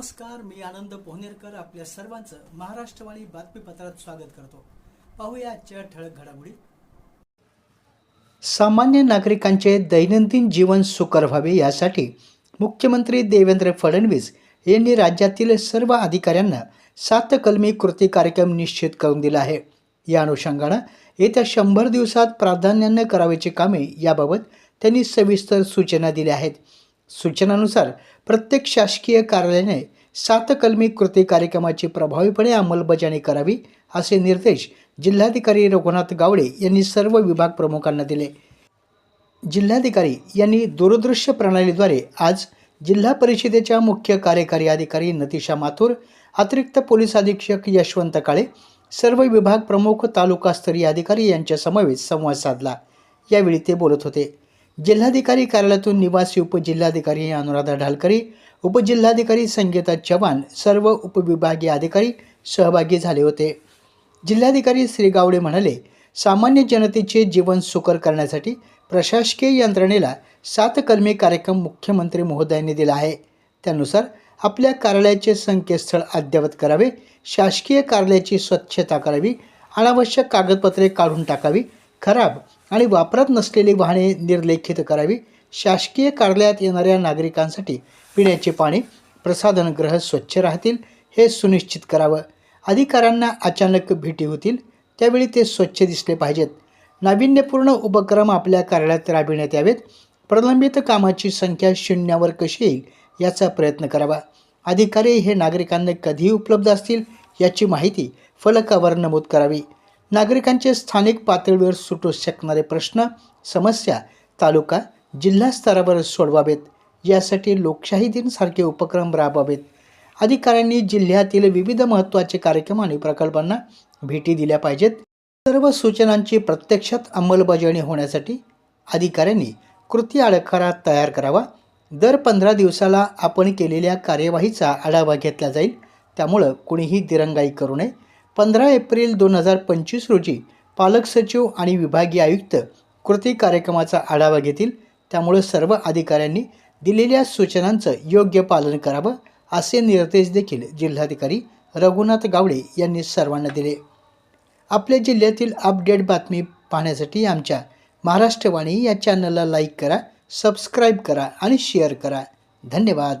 नमस्कार मी आनंद पोहनेरकर आपल्या सर्वांचं महाराष्ट्रवाणी बातमीपत्रात स्वागत करतो. पाहूया आजच्या ठळक घडामोडी. सामान्य नागरिकांचे दैनंदिन जीवन सुकर व्हावे यासाठी मुख्यमंत्री देवेंद्र फडणवीस यांनी राज्यातील सर्व अधिकाऱ्यांना सात कलमी कृती कार्यक्रम निश्चित करून दिला आहे. या अनुषंगानं येत्या शंभर दिवसात प्राधान्यानं करावयाची कामे याबाबत त्यांनी सविस्तर सूचना दिल्या आहेत. सूचनानुसार प्रत्येक शासकीय कार्यालयाने सातकलमी कृती कार्यक्रमाची प्रभावीपणे अंमलबजावणी करावी असे निर्देश जिल्हाधिकारी रघुनाथ गावडे यांनी सर्व विभाग प्रमुखांना दिले. जिल्हाधिकारी यांनी दूरदृश्य प्रणालीद्वारे आज जिल्हा परिषदेच्या मुख्य कार्यकारी अधिकारी नतिशा माथुर अतिरिक्त पोलीस अधीक्षक यशवंत काळे सर्व विभाग प्रमुख तालुकास्तरीय अधिकारी यांच्यासमवेत संवाद साधला. यावेळी ते बोलत होते. जिल्हाधिकारी कार्यालयातून निवासी उपजिल्हाधिकारी अनुराधा ढालकरी उपजिल्हाधिकारी संगीता चव्हाण सर्व उपविभागीय अधिकारी सहभागी झाले होते. जिल्हाधिकारी श्री गावडे म्हणाले सामान्य जनतेचे जीवन सुकर करण्यासाठी प्रशासकीय यंत्रणेला सात कलमी कार्यक्रम मुख्यमंत्री महोदयांनी दिला आहे. त्यानुसार आपल्या कार्यालयाचे संकेतस्थळ अद्ययावत करावे शासकीय कार्यालयाची स्वच्छता करावी अनावश्यक कागदपत्रे काढून टाकावी खराब आणि वापरात नसलेली वाहने निर्लेखित करावी. शासकीय कार्यालयात येणाऱ्या नागरिकांसाठी पिण्याचे पाणी प्रसाधनगृह स्वच्छ राहतील हे सुनिश्चित करावं. अधिकाऱ्यांना अचानक भेटी होतील त्यावेळी ते स्वच्छ दिसले पाहिजेत. नाविन्यपूर्ण उपक्रम आपल्या कार्यालयात राबविण्यात यावेत. प्रलंबित कामाची संख्या शून्यावर कशी येईल याचा प्रयत्न करावा. अधिकारी हे नागरिकांना कधी उपलब्ध असतील याची माहिती फलकावर नमूद करावी. नागरिकांचे स्थानिक पातळीवर सुटू शकणारे प्रश्न समस्या तालुका जिल्हा स्तरावर सोडवावेत. यासाठी लोकशाही दिनसारखे उपक्रम राबवावेत. अधिकाऱ्यांनी जिल्ह्यातील विविध महत्त्वाचे कार्यक्रम आणि प्रकल्पांना भेटी दिल्या पाहिजेत. सर्व सूचनांची प्रत्यक्षात अंमलबजावणी होण्यासाठी अधिकाऱ्यांनी कृती आराखडा तयार करावा. दर पंधरा दिवसाला आपण केलेल्या कार्यवाहीचा आढावा घेतला जाईल. त्यामुळं कुणीही दिरंगाई करू नये. पंधरा एप्रिल दोन हजार पंचवीस रोजी पालक सचिव आणि विभागीय आयुक्त कृती कार्यक्रमाचा आढावा घेतील. त्यामुळे सर्व अधिकाऱ्यांनी दिलेल्या सूचनांचं योग्य पालन करावं असे निर्देश देखील जिल्हाधिकारी रघुनाथ गावडे यांनी सर्वांना दिले. आपल्या जिल्ह्यातील अपडेट बातमी पाहण्यासाठी आमच्या महाराष्ट्रवाणी या चॅनलला लाईक करा सबस्क्राईब करा आणि शेअर करा. धन्यवाद.